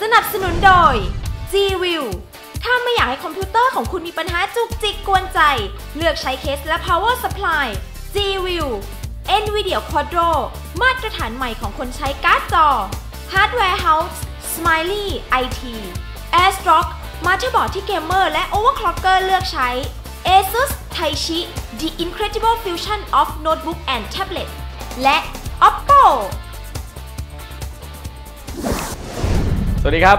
สนับสนุนโดย G-View ถ้าไม่อยากให้คอมพิวเตอร์ของคุณมีปัญหาจุกจิกกวนใจ เลือกใช้เคสและ power supply G-View NVIDIA Quadro มาตรฐานใหม่ของคนใช้การ์ดจอ Hardware House Smiley IT AirStrock มาเตอร์บอร์ดที่เกมเมอร์และ overclocker เลือกใช้ ASUS Taichi The Incredible Fusion of Notebook and Tablet และ Oppo สวัสดีครับ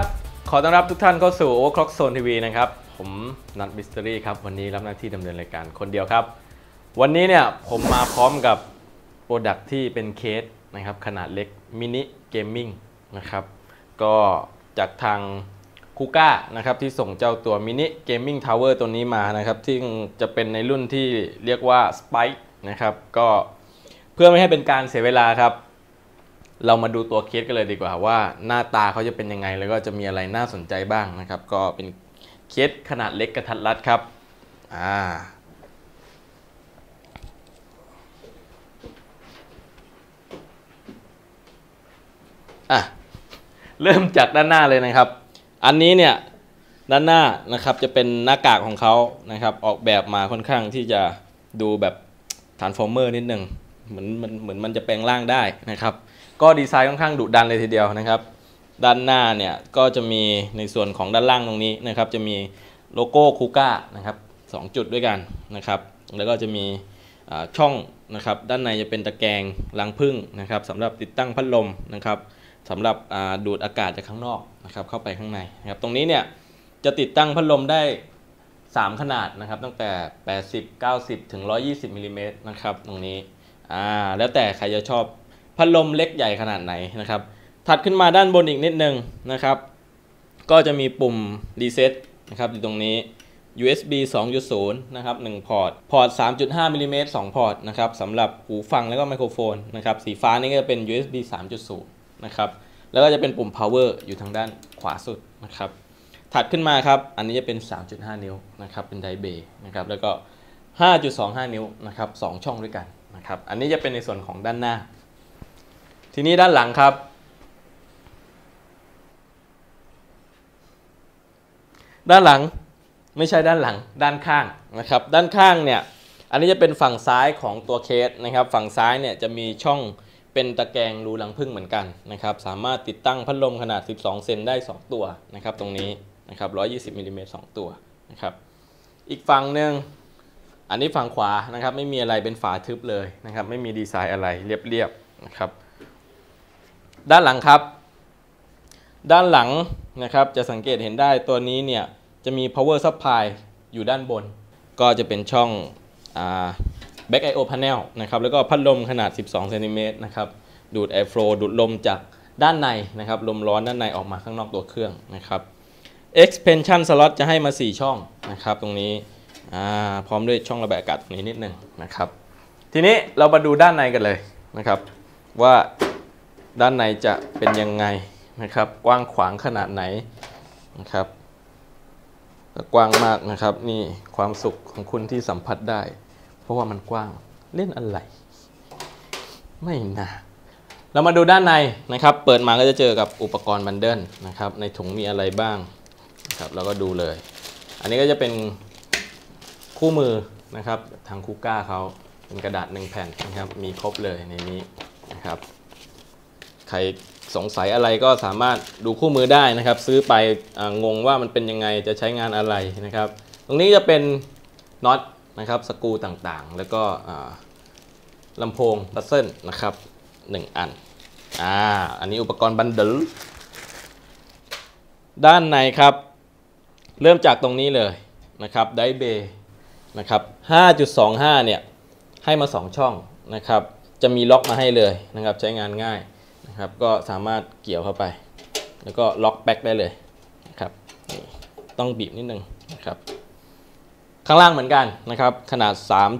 ขอต้อนรับทุกท่านเข้าสู่ Overclock Zone TV นะครับ ผมนัทมิสเตอรี่ครับ วันนี้รับหน้าที่ดำเนินรายการคนเดียวครับ วันนี้เนี่ยผมมาพร้อมกับโปรดักที่เป็นเคสนะครับ ขนาดเล็กมินิเกมมิ่งนะครับ ก็จากทางคูก้านะครับที่ส่งเจ้าตัวมินิเกมมิ่งทาวเวอร์ตัวนี้มานะครับ ที่จะเป็นในรุ่นที่เรียกว่า Spike นะครับ ก็เพื่อไม่ให้เป็นการเสียเวลาครับ เรามาดูตัวเคสกันเลยดีกว่าว่าหน้าตาเขาจะเป็นยังไง แล้วก็จะมีอะไรน่าสนใจบ้างนะครับ ก็เป็นเคสขนาดเล็กกระทัดรัดครับอ่าอะเริ่มจากด้านหน้าเลยนะครับ อันนี้เนี่ยด้านหน้านะครับจะเป็นหน้ากากของเขานะครับ ออกแบบมาค่อนข้างที่จะดูแบบทานฟอร์เมอร์นิดนึงเหมือนมันเหมือนมันจะแปลงร่างได้นะครับ ก็ดีไซน์ค่อนข้างดุดันเลยทีเดียวนะครับ ด้านหน้าเนี่ยก็จะมีในส่วนของด้านล่างตรงนี้นะครับ จะมีโลโก้คูก้านะครับสองจุดด้วยกันนะครับ แล้วก็จะมีช่องนะครับ ด้านในจะเป็นตะแกรงรังผึ้งนะครับสำหรับติดตั้งพัดลมนะครับสำหรับดูดอากาศจากข้างนอกนะครับ เข้าไปข้างในนะครับ ตรงนี้เนี่ยจะติดตั้งพัดลมได้ 3 ขนาดนะครับ ตั้งแต่ 80 90 ถึง 120มิลลิเมตรนะครับ ตรงนี้อ่าแล้วแต่ใครจะชอบ พัดลมเล็กใหญ่ขนาดไหนนะครับ ถัดขึ้นมาด้านบนอีกนิดนึงนะครับ ก็จะมีปุ่มรีเซ็ตนะครับอยู่ตรงนี้ USB 2.0 นะครับ 1 พอร์ต พอร์ต 3.5มิลลิเมตร2พอร์ตนะครับสำหรับหูฟังแล้วก็ไมโครโฟนนะครับ สีฟ้านี่ก็จะเป็น USB 3.0 นะครับ แล้วก็จะเป็นปุ่ม power อยู่ทางด้านขวาสุดนะครับ ถัดขึ้นมาครับ อันนี้จะเป็น 3.5 นิ้วนะครับ เป็นไดเบย์นะครับ แล้วก็ 5.25 นิ้วนะครับ 2 ช่องด้วยกันนะครับ อันนี้จะเป็นในส่วนของด้านหน้า ทีนี้ด้านหลังครับ ด้านหลังไม่ใช่ด้านหลังด้านข้างนะครับ ด้านข้างเนี่ยอันนี้จะเป็นฝั่งซ้ายของตัวเคสนะครับ ฝั่งซ้ายเนี่ยจะมีช่องเป็นตะแกรงรูรังผึ้งเหมือนกันนะครับ สามารถติดตั้งพัดลมขนาด 12 เซนได้ 2 ตัวนะครับ ตรงนี้นะครับ120มิลลิเมตร2ตัวนะครับ อีกฝั่งหนึ่งอันนี้ฝั่งขวานะครับ ไม่มีอะไรเป็นฝาทึบเลยนะครับ ไม่มีดีไซน์อะไรเรียบๆนะครับ ด้านหลังครับ ด้านหลังนะครับจะสังเกตเห็นได้ตัวนี้เนี่ยจะมี power supply อยู่ด้านบน ก็จะเป็นช่องอ่า back IO panel นะครับแล้วก็พัดลมขนาด 12เซนติเมตรนะครับดูด air flow ดูดลมจากด้านในนะครับลมร้อนด้านในออกมาข้างนอกตัวเครื่องนะครับ expansion slot จะให้มา 4 ช่องนะครับตรงนี้อ่าพร้อมด้วยช่องระบายอากาศตรงนี้นิดนึงนะครับ ทีนี้เรามาดูด้านในกันเลยนะครับ ว่า ด้านในจะเป็นยังไงนะครับ กว้างขวางขนาดไหนนะครับกว้างมากนะครับนี่ความสุขของคุณที่สัมผัสได้ เพราะว่ามันกว้างเล่นอะไร ไม่น่าเรามาดูด้านในนะครับ เปิดมาก็จะเจอกับอุปกรณ์บันเดิลนะครับ ในถุงมีอะไรบ้างนะครับเราก็ดูเลย อันนี้ก็จะเป็นคู่มือนะครับทางคูก้าเขาเป็นกระดาษหนึ่งแผ่นนะครับ มีครบเลยในนี้นะครับ ใครสงสัยอะไรก็สามารถดูคู่มือได้นะครับ ซื้อไปงงว่ามันเป็นยังไงจะใช้งานอะไรนะครับ ตรงนี้จะเป็นน็อตนะครับสกูต่างๆ แล้วก็ลำโพงบัสเซิลนะครับหนึ่งอันอ่าอันนี้อุปกรณ์บันเดิลด้านในครับ เริ่มจากตรงนี้เลยนะครับไดเบย์นะครับ 5.25 เนี่ย ให้มา 2 ช่องนะครับ จะมีล็อกมาให้เลยนะครับ ใช้งานง่าย นะครับก็สามารถเกี่ยวเข้าไป แล้วก็ล็อกแบ็กได้เลยนะครับนี่ต้องบีบนิดนึงนะครับข้างล่างเหมือนกันนะครับขนาด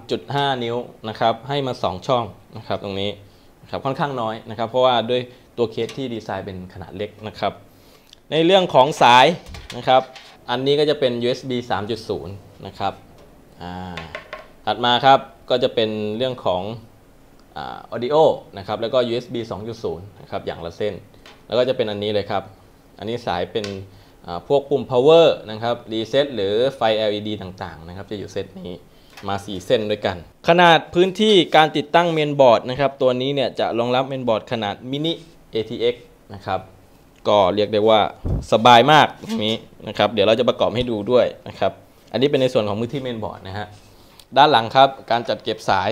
3.5 นิ้วนะครับให้มา 2 ช่องนะครับตรงนี้นะครับค่อนข้างน้อยนะครับ เพราะว่าด้วยตัวเคสที่ดีไซน์เป็นขนาดเล็กนะครับในเรื่องของสายนะครับอันนี้ก็จะเป็น USB 3.0 นะครับอ่าถัดมาครับก็จะเป็นเรื่องของ อ่า audio นะครับแล้วก็ USB 2.0 นะครับอย่างละเส้น แล้วก็จะเป็นอันนี้เลยครับ อันนี้สายเป็นพวกปุ่ม power นะครับ reset หรือไฟ LED ต่างๆนะครับจะอยู่เซตนี้มา 4 เส้นด้วยกัน ขนาดพื้นที่การติดตั้งเมนบอร์ดนะครับตัวนี้เนี่ยจะรองรับเมนบอร์ดขนาดมินิ ATX นะครับก็เรียกได้ว่าสบายมากตรงนี้นะครับเดี๋ยวเราจะประกอบให้ดูด้วยนะครับอันนี้เป็นในส่วนของมือที่เมนบอร์ดนะฮะด้านหลังครับการจัดเก็บสาย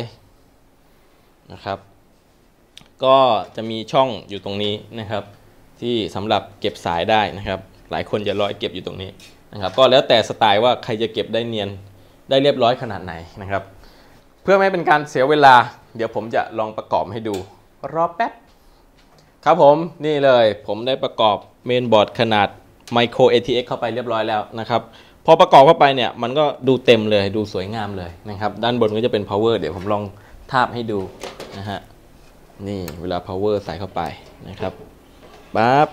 นะครับ ก็จะมีช่องอยู่ตรงนี้นะครับ ที่สำหรับเก็บสายได้นะครับ หลายคนจะร้อยเก็บอยู่ตรงนี้นะครับ ก็แล้วแต่สไตล์ว่าใครจะเก็บได้เนียนได้เรียบร้อยขนาดไหนนะครับ เพื่อไม่เป็นการเสียเวลา เดี๋ยวผมจะลองประกอบให้ดูรอแป๊บครับผมนี่เลยผมได้ประกอบเมนบอร์ดขนาด Micro ATX เข้าไปเรียบร้อยแล้วนะครับพอประกอบเข้าไปเนี่ยมันก็ดูเต็มเลยดูสวยงามเลยนะครับ ด้านบนก็จะเป็น power เดี๋ยวผมลองทาบให้ดู นะฮะ นี่เวลา power ใส่เข้าไปนะครับปั๊บ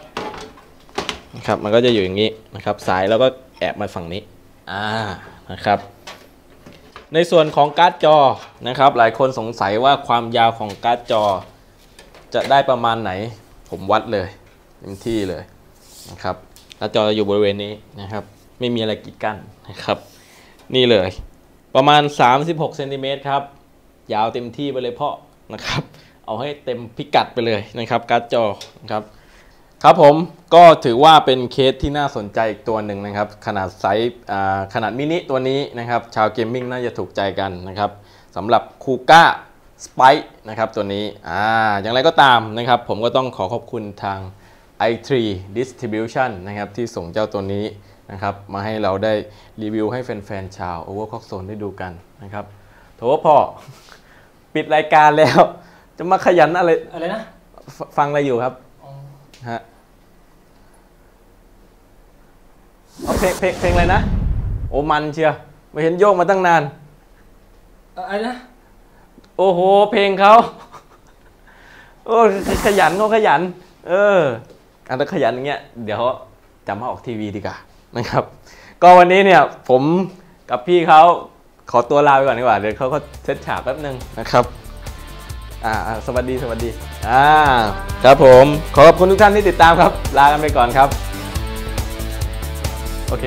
นะครับมันก็จะอยู่อย่างนี้นะครับ สายแล้วก็แอบมาฝั่งนี้อ่านะครับ ในส่วนของการ์ดจอนะครับ หลายคนสงสัยว่าความยาวของการ์ดจอ จะได้ประมาณไหน ผมวัดเลยเต็มที่เลยนะครับหน้าจอจะอยู่บริเวณนี้นะครับ ไม่มีอะไรกีดกั้นนะครับ นี่เลย ประมาณ 36เซนติเมตรครับ ยาวเต็มที่ไปเลยเพ่อ นะครับ เอาให้เต็มพิกัดไปเลยนะครับการ์ดจอนะครับครับผมก็ถือว่าเป็นเคสที่น่าสนใจอีกตัวหนึ่งนะครับ ขนาดไซส์ขนาดมินิตัวนี้นะครับ ชาวเกมมิ่งน่าจะถูกใจกันนะครับสำหรับคูก้าสไปนะครับตัวนี้อ่าอย่างไรก็ตามนะครับ ผมก็ต้องขอขอบคุณทาง i3 Distribution นะครับที่ส่งเจ้าตัวนี้นะครับมาให้เราได้รีวิวให้แฟนๆชาว Overclock Zone ได้ดูกันนะครับโถพ่อ ปิดรายการแล้ว จะมาขยันอะไร อะไรนะ ฟฟังอะไรอยู่ครับอ๋อฮะเอาเพลงเพลงเพลงอะไรนะ โอมันเชียวไม่เห็นโยกมาตั้งนานอะไรนะ โอ้โห เพลงเขาโอ้ขยันเขาขยัน เอออันถ้าขยันอย่างเงี้ยเดี๋ยวจะมาออกทีวีดีกว่านะครับ ก็วันนี้เนี่ยผมกับพี่เขา ขอตัวลาไปก่อนดีกว่าเดี๋ยวเขาก็เซตฉากแป๊บนึงนะครับอ่าอ่าสวัสดีสวัสดีอ่าครับผมขอขอบคุณทุกท่านที่ติดตามครับ ลากันไปก่อนครับ โอเค